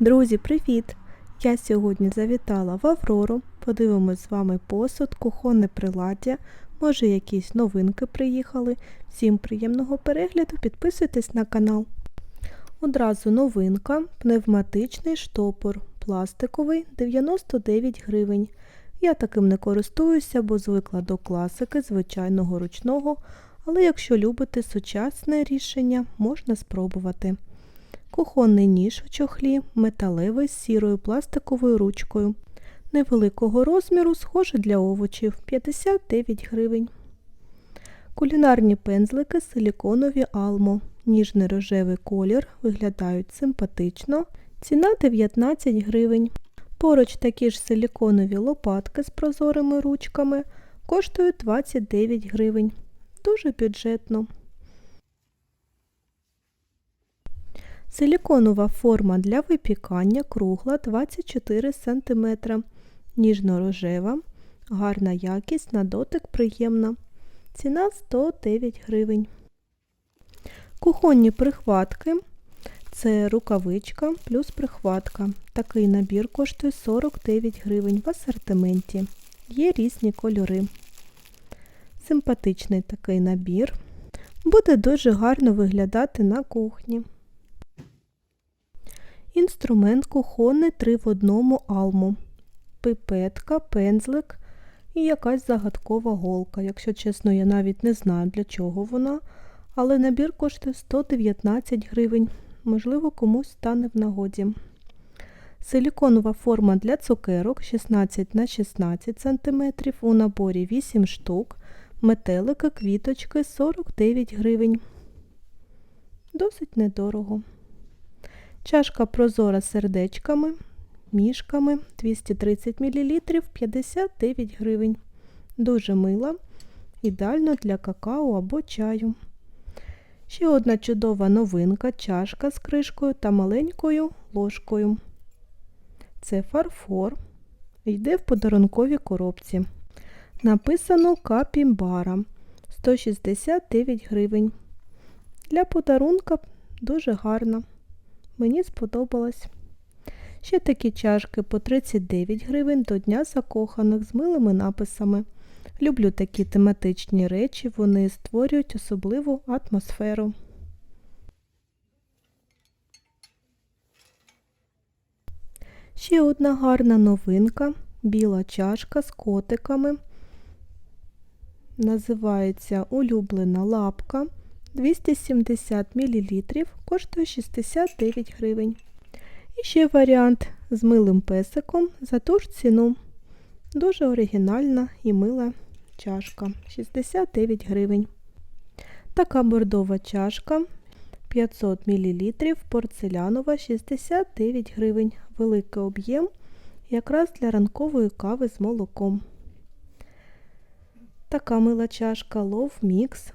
Друзі, привіт! Я сьогодні завітала в Аврору. Подивимось з вами посуд, кухонне приладдя. Може, якісь новинки приїхали. Всім приємного перегляду, підписуйтесь на канал. Одразу новинка, пневматичний штопор, пластиковий 99 гривень. Я таким не користуюся, бо звикла до класики, звичайного ручного, але якщо любите сучасне рішення, можна спробувати. Кухонний ніж в чохлі, металевий з сірою пластиковою ручкою. Невеликого розміру, схоже для овочів 59 гривень. Кулінарні пензлики силіконові Алмо. Ніжний рожевий колір, виглядають симпатично. Ціна 19 гривень. Поруч такі ж силіконові лопатки з прозорими ручками коштують 29 гривень. Дуже бюджетно. Силіконова форма для випікання кругла 24 см. Ніжно-рожева, гарна якість, на дотик приємна. Ціна 109 гривень. Кухонні прихватки. Це рукавичка плюс прихватка. Такий набір коштує 49 гривень в асортименті. Є різні кольори. Симпатичний такий набір. Буде дуже гарно виглядати на кухні. Інструмент кухонний 3 в одному алму. Пипетка, пензлик і якась загадкова голка. Якщо чесно, я навіть не знаю, для чого вона, але набір коштує 119 гривень. Можливо, комусь стане в нагоді. Силіконова форма для цукерок 16 на 16 см, у наборі 8 штук, метелики, квіточки 49 гривень. Досить недорого. Чашка прозора з сердечками, мішками 230 мл 59 гривень. Дуже мила, ідеально для какао або чаю. Ще одна чудова новинка чашка з кришкою та маленькою ложкою. Це фарфор. Йде в подарунковій коробці. Написано капімбара 169 гривень. Для подарунка дуже гарна. Мені сподобалось. Ще такі чашки по 39 гривень до Дня закоханих з милими написами. Люблю такі тематичні речі, вони створюють особливу атмосферу. Ще одна гарна новинка біла чашка з котиками. Називається улюблена лапка. 270 мл, коштує 69 гривень. І ще варіант з милим песиком за ту ж ціну. Дуже оригінальна і мила чашка 69 гривень. Така бордова чашка 500 мл, порцелянова 69 гривень. Великий об'єм, якраз для ранкової кави з молоком. Така мила чашка Love Mix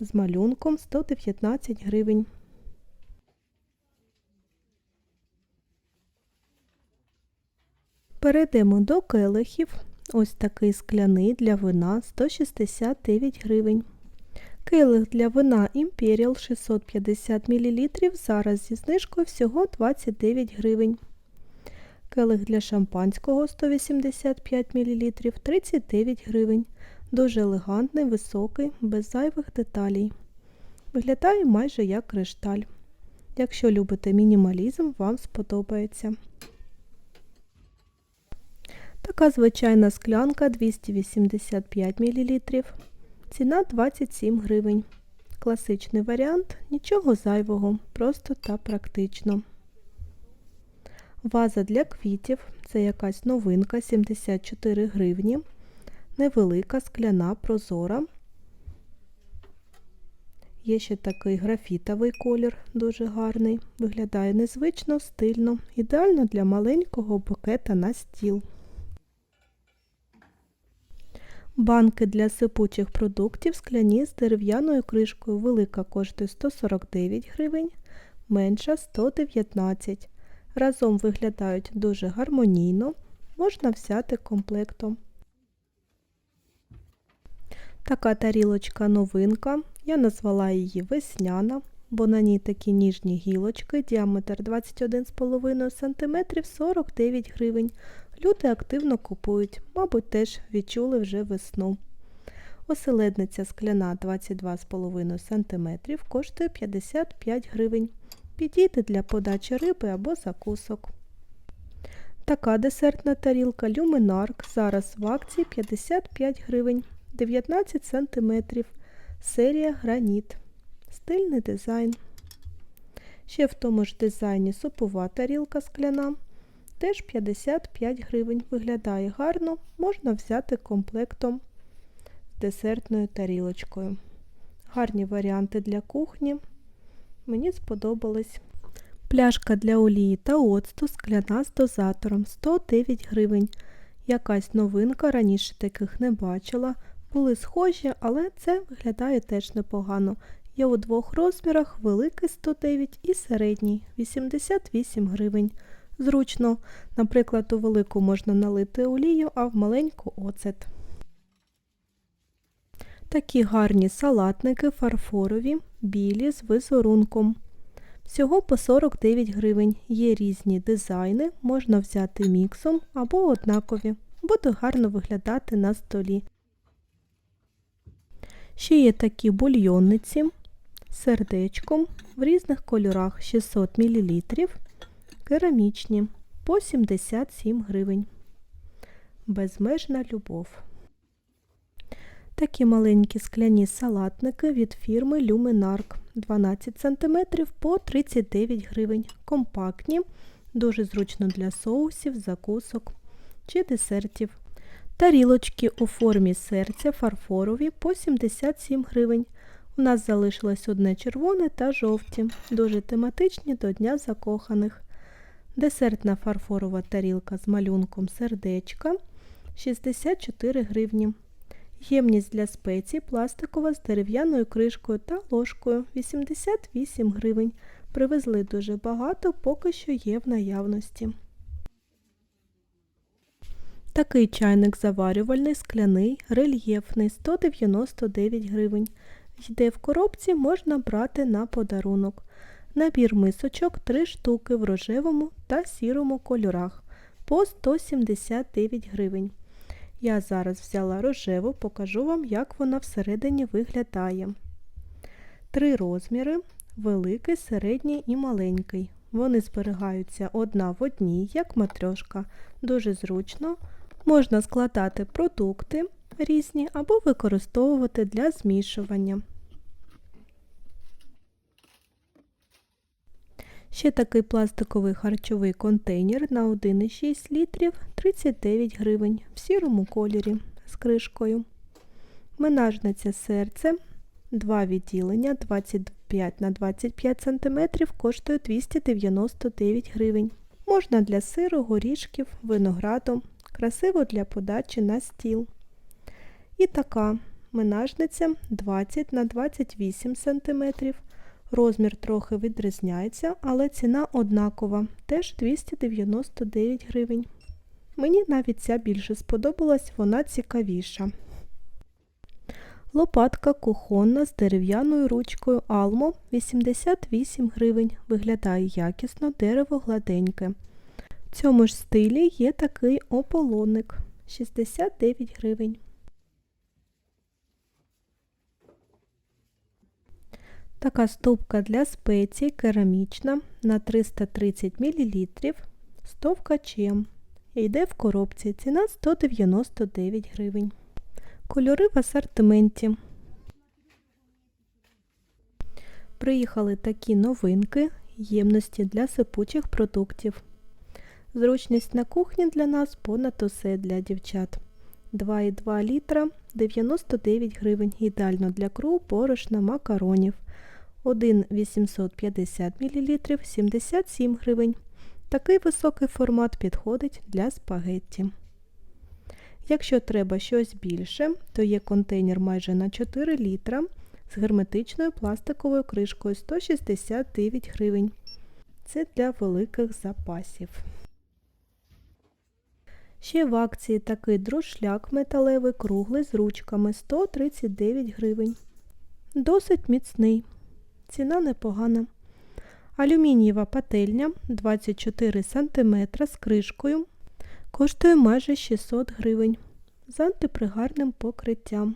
з малюнком 119 гривень. Перейдемо до келихів. Ось такий скляний для вина 169 гривень. Келих для вина Imperial 650 мл. Зараз зі знижкою всього 29 гривень. Келих для шампанського 185 мл 39 гривень. Дуже елегантний, високий, без зайвих деталей. Виглядає майже як кришталь. Якщо любите мінімалізм, вам сподобається. Така звичайна склянка 285 мл. Ціна 27 гривень. Класичний варіант, нічого зайвого, просто та практично. Ваза для квітів це якась новинка 74 гривні невелика скляна прозора. Є ще такий графітовий колір, дуже гарний. Виглядає незвично, стильно, ідеально для маленького букета на стіл. Банки для сипучих продуктів скляні з дерев'яною кришкою. Велика коштує 149 гривень, менша 119 Разом виглядають дуже гармонійно, можна взяти комплектом. Така тарілочка новинка. Я назвала її весняна. бо на ній такі ніжні гілочки, діаметр 21,5 см 49 гривень. Люди активно купують, мабуть, теж відчули вже весну. Оселедниця скляна 22,5 см коштує 55 гривень. Підійде для подачі риби або закусок. Така десертна тарілка Люминарк зараз в акції 55 гривень 19 см. Серія Граніт. Стильний дизайн. Ще в тому ж дизайні супова тарілка скляна. Теж 55 гривень. Виглядає гарно, можна взяти комплектом з десертною тарілочкою. Гарні варіанти для кухні. Мені сподобались. Пляшка для олії та оцту скляна з дозатором 109 гривень. Якась новинка, раніше таких не бачила. Були схожі, але це виглядає теж непогано. Є у двох розмірах великий 109 і середній 88 гривень. Зручно, наприклад, у велику можна налити олію, а в маленьку оцет. Такі гарні салатники фарфорові, білі з візерунком. Всього по 49 гривень. Є різні дизайни, можна взяти міксом або однакові. Буде гарно виглядати на столі. Ще є такі бульйонниці з сердечком в різних кольорах 600 мл, керамічні по 77 гривень. Безмежна любов. Такі маленькі скляні салатники від фірми Luminark 12 см по 39 гривень. Компактні, дуже зручно для соусів, закусок чи десертів. Тарілочки у формі серця фарфорові по 77 гривень. У нас залишилось одне червоне та жовті, дуже тематичні до Дня закоханих. Десертна фарфорова тарілка з малюнком сердечка 64 гривні. Ємність для спецій пластикова з дерев'яною кришкою та ложкою 88 гривень. Привезли дуже багато, поки що є в наявності. Такий чайник заварювальний, скляний, рельєфний 199 гривень. Йде в коробці, можна брати на подарунок. Набір мисочок 3 штуки в рожевому та сірому кольорах по 179 гривень. Я зараз взяла рожеву, покажу вам, як вона всередині виглядає. Три розміри великий, середній і маленький. Вони зберігаються одна в одній, як матрьошка. Дуже зручно. Можна складати продукти різні або використовувати для змішування. Ще такий пластиковий харчовий контейнер на 1,6 літрів 39 гривень в сірому кольорі з кришкою. Менажниця серце, два відділення 25 на 25 см коштує 299 гривень. Можна для сиру, горішків, винограду, красиво для подачі на стіл. І така менажниця 20 на 28 см. Розмір трохи відрізняється, але ціна однакова, теж 299 гривень. Мені навіть ця більше сподобалась, вона цікавіша. Лопатка кухонна з дерев'яною ручкою Almo 88 гривень. Виглядає якісно, дерево гладеньке. В цьому ж стилі є такий ополонник 69 гривень. Така стопка для спецій керамічна на 330 мл з товкачем. Йде в коробці. Ціна 199 гривень. Кольори в асортименті. Приїхали такі новинки, ємності для сипучих продуктів. Зручність на кухні для нас понад усе для дівчат. 2,2 літра 99 гривень. Ідеально для круг, борошна, макаронів. 1 850 мл 77 гривень. Такий високий формат підходить для спагетті. Якщо треба щось більше, то є контейнер майже на 4 літра з герметичною пластиковою кришкою 169 гривень. Це для великих запасів. Ще в акції такий друшляк металевий круглий з ручками 139 гривень. Досить міцний. ціна непогана. Алюмінієва пательня 24 см з кришкою коштує майже 600 гривень з антипригарним покриттям.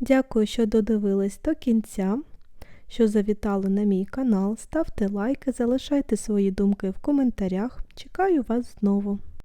Дякую, що додивились до кінця, що завітали на мій канал. Ставте лайки, залишайте свої думки в коментарях. Чекаю вас знову.